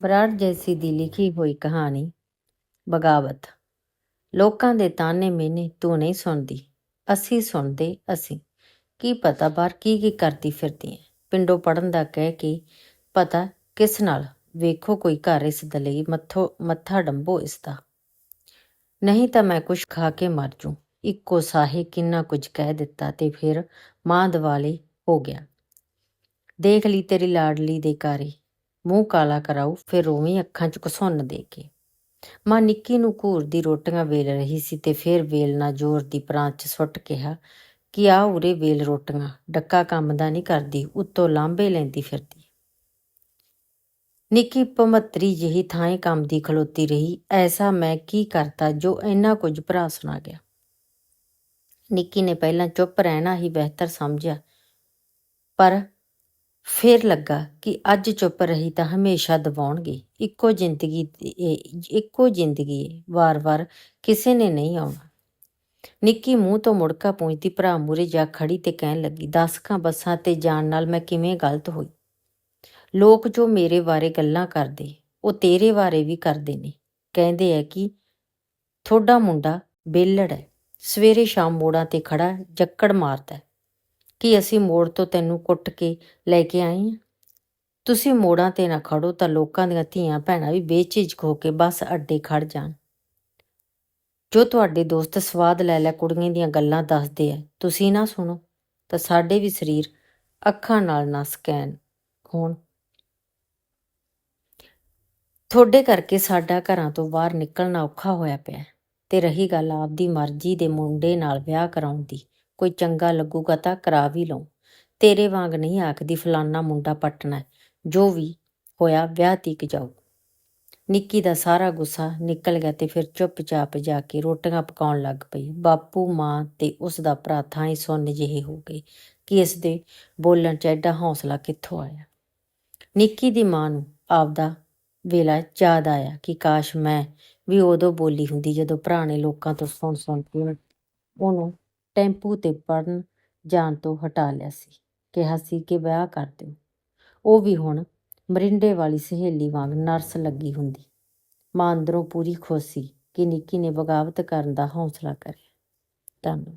ਬਰਾੜ ਜੈਸੀ ਦੀ ਲਿਖੀ ਹੋਈ ਕਹਾਣੀ, ਬਗਾਵਤ। ਲੋਕਾਂ ਦੇ ਤਾਨੇ ਮੈਨੇ ਤੂੰ ਨਹੀਂ ਸੁਣਦੀ, ਅਸੀਂ ਸੁਣਦੇ ਅਸੀਂ। ਕੀ ਪਤਾ ਬਾਹਰ ਕੀ ਕੀ ਕਰਦੀ ਫਿਰਦੀ ਹੈ ਪਿੰਡੋਂ ਪੜਨ ਦਾ ਕਹਿ ਕੇ ਪਤਾ ਕਿਸ ਨਾਲ? ਵੇਖੋ ਕੋਈ ਘਰ ਇਸ ਦੇ ਲਈ ਮੱਥੋ, ਮੱਥਾ ਡੰਬੋ ਇਸ ਦਾ। ਨਹੀਂ ਤਾਂ ਮੈਂ ਕੁਛ ਖਾ ਕੇ ਮਰ ਜੂ। ਇੱਕੋ ਸਾਹੇ ਕਿੰਨਾ ਕੁਝ ਕਹਿ ਦਿੱਤਾ ਤੇ ਫਿਰ ਮਾਂ ਦਿਵਾਲੀ ਹੋ ਗਿਆ। ਦੇਖ ਲਈ ਤੇਰੀ ਲਾਡਲੀ ਦੇ ਕਾਰੇ ਮੂੰਹ ਕਾਲਾ ਕਰਾਉ ਫਿਰ ਰੋਵੀਂ ਅੱਖਾਂ 'ਚ ਘਸੁੰਨ ਦੇ ਕੇ। ਮਾਂ ਨਿੱਕੀ ਨੂੰ ਘੂਰ ਦੀ ਰੋਟੀਆਂ ਵੇਲ ਰਹੀ ਸੀ ਤੇ ਫਿਰ ਵੇਲ ਜ਼ੋਰ ਦੀ ਪ੍ਰਾਂਤ 'ਚ ਸੁੱਟ ਕਿਹਾ ਕਿ ਆ ਉਰੇ ਵੇਲ ਰੋਟੀਆਂ, ਡੱਕਾ ਕੰਮ ਦਾ ਨਹੀਂ ਕਰਦੀ, ਉੱਤੋਂ ਲਾਂਬੇ ਲੈਂਦੀ ਫਿਰਦੀ। ਨਿੱਕੀ ਪਮਤਰੀ ਜਿਹੀ ਥਾਂ ਕੰਮ ਦੀ ਖਲੋਤੀ ਰਹੀ, ਐਸਾ ਮੈਂ ਕੀ ਕਰਤਾ ਜੋ ਇੰਨਾ ਕੁਝ ਭਰਾ ਸੁਣਾ ਗਿਆ। ਨਿੱਕੀ ਨੇ ਪਹਿਲਾਂ ਚੁੱਪ ਰਹਿਣਾ ਹੀ ਬਿਹਤਰ ਸਮਝਿਆ, ਪਰ ਫਿਰ ਲੱਗਾ ਕਿ ਅੱਜ ਚੁੱਪ ਰਹੀ ਤਾਂ ਹਮੇਸ਼ਾ ਦਬਾਉਣਗੇ। ਇੱਕੋ ਜ਼ਿੰਦਗੀ ਇੱਕੋ ਜ਼ਿੰਦਗੀ ਹੈ ਵਾਰ-ਵਾਰ ਕਿਸੇ ਨੇ ਨਹੀਂ ਆਉਣਾ। ਨਿੱਕੀ ਮੂੰਹ ਤੋਂ ਮੁੜਕਾ ਪਹੁੰਚਦੀ ਭਰਾ ਮੂਰੇ ਜਾ ਖੜੀ ਤੇ ਕਹਿਣ ਲੱਗੀ, ਦਸਕਾਂ ਬੱਸਾਂ ਤੇ ਜਾਣ ਨਾਲ ਮੈਂ ਕਿਵੇਂ ਗਲਤ ਹੋਈ? ਲੋਕ ਜੋ ਮੇਰੇ ਬਾਰੇ ਗੱਲਾਂ ਕਰਦੇ, ਉਹ ਤੇਰੇ ਬਾਰੇ ਵੀ ਕਰਦੇ ਨੇ। ਕਹਿੰਦੇ ਆ ਕਿ ਤੁਹਾਡਾ ਮੁੰਡਾ ਬੇਲੜ ਹੈ ਸਵੇਰੇ ਸ਼ਾਮ ਮੋੜਾਂ ਤੇ ਖੜਾ ਜੱਕੜ ਮਾਰਦਾ ਕਿ ਅਸੀਂ ਮੋੜ ਤੋਂ ਤੈਨੂੰ ਕੁੱਟ ਕੇ ਲੈ ਕੇ ਆਏ ਹਾਂ? ਤੁਸੀਂ ਮੋੜਾਂ ਤੇ ਨਾ ਖੜੋ ਤਾਂ ਲੋਕਾਂ ਦੀਆਂ ਧੀਆਂ ਭੈਣਾਂ ਵੀ ਬੇਝਿਜਕ ਹੋ ਕੇ ਬੱਸ ਅੱਡੇ ਖੜ ਜਾਣ। ਜੋ ਤੁਹਾਡੇ ਦੋਸਤ ਸਵਾਦ ਲੈ ਲੈ ਕੁੜੀਆਂ ਦੀਆਂ ਗੱਲਾਂ ਦੱਸਦੇ ਆ, ਤੁਸੀਂ ਨਾ ਸੁਣੋ ਤਾਂ ਸਾਡੇ ਵੀ ਸਰੀਰ ਅੱਖਾਂ ਨਾਲ ਨਾ ਸਕੈਨ ਹੋਣ। ਤੁਹਾਡੇ ਕਰਕੇ ਸਾਡਾ ਘਰਾਂ ਤੋਂ ਬਾਹਰ ਨਿਕਲਣਾ ਔਖਾ ਹੋਇਆ ਪਿਆ ਤੇ ਰਹੀ ਗੱਲ ਆਪਦੀ ਮਰਜ਼ੀ ਦੇ ਮੁੰਡੇ ਨਾਲ ਵਿਆਹ ਕਰਾਉਣ ਦੀ। ਕੋਈ ਚੰਗਾ ਲੱਗੂਗਾ ਤਾਂ ਕਰਾ ਵੀ ਲਉ ਤੇਰੇ ਵਾਂਗ ਨਹੀਂ ਆਖਦੀ ਫਲਾਨਾ ਮੁੰਡਾ ਪਟਣਾ ਜੋ ਵੀ ਹੋਇਆ ਵਿਆਹ ਤੀਕ ਜਾਊ। ਨਿੱਕੀ ਦਾ ਸਾਰਾ ਗੁੱਸਾ ਨਿਕਲ ਗਿਆ ਤੇ ਫਿਰ ਚੁੱਪਚਾਪ ਜਾ ਕੇ ਰੋਟੀਆਂ ਪਕਾਉਣ ਲੱਗ ਪਈ। ਬਾਪੂ, ਮਾਂ ਤੇ ਉਸ ਦਾ ਭਰਾ ਥਾਂ ਹੀ ਸੁੰਨ ਜਿਹੇ ਹੋ ਗਏ ਕਿ ਇਸ ਦੇ ਬੋਲਣ 'ਚ ਐਡਾ ਹੌਸਲਾ ਕਿੱਥੋਂ ਆਇਆ। ਨਿੱਕੀ ਦੀ ਮਾਂ ਨੂੰ ਆਪਦਾ ਵੇਲਾ ਯਾਦ ਆਇਆ ਕਿ ਕਾਸ਼ ਮੈਂ ਵੀ ਉਦੋਂ ਬੋਲੀ ਹੁੰਦੀ ਜਦੋਂ ਭਰਾ ਨੇ ਲੋਕਾਂ ਤੋਂ ਸੁਣ ਸੁਣ ਕੇ ਉਹਨੂੰ ਟੈਂਪੂ ਤੇ ਪੜਨ ਜਾਣ ਤੋਂ ਹਟਾ ਲਿਆ ਸੀ। ਕਿਹਾ ਸੀ ਕਿ ਵਿਆਹ ਕਰ ਦਿਓ। ਉਹ ਵੀ ਹੁਣ ਮਰਿੰਡੇ ਵਾਲੀ ਸਹੇਲੀ ਵਾਂਗ ਨਰਸ ਲੱਗੀ ਹੁੰਦੀ। ਮਾਂ ਅੰਦਰੋਂ ਪੂਰੀ ਖੁਸ਼ ਸੀ ਕਿ ਨਿੱਕੀ ਨੇ ਬਗਾਵਤ ਕਰਨ ਦਾ ਹੌਸਲਾ ਕਰਿਆ। ਧੰਨਵਾਦ।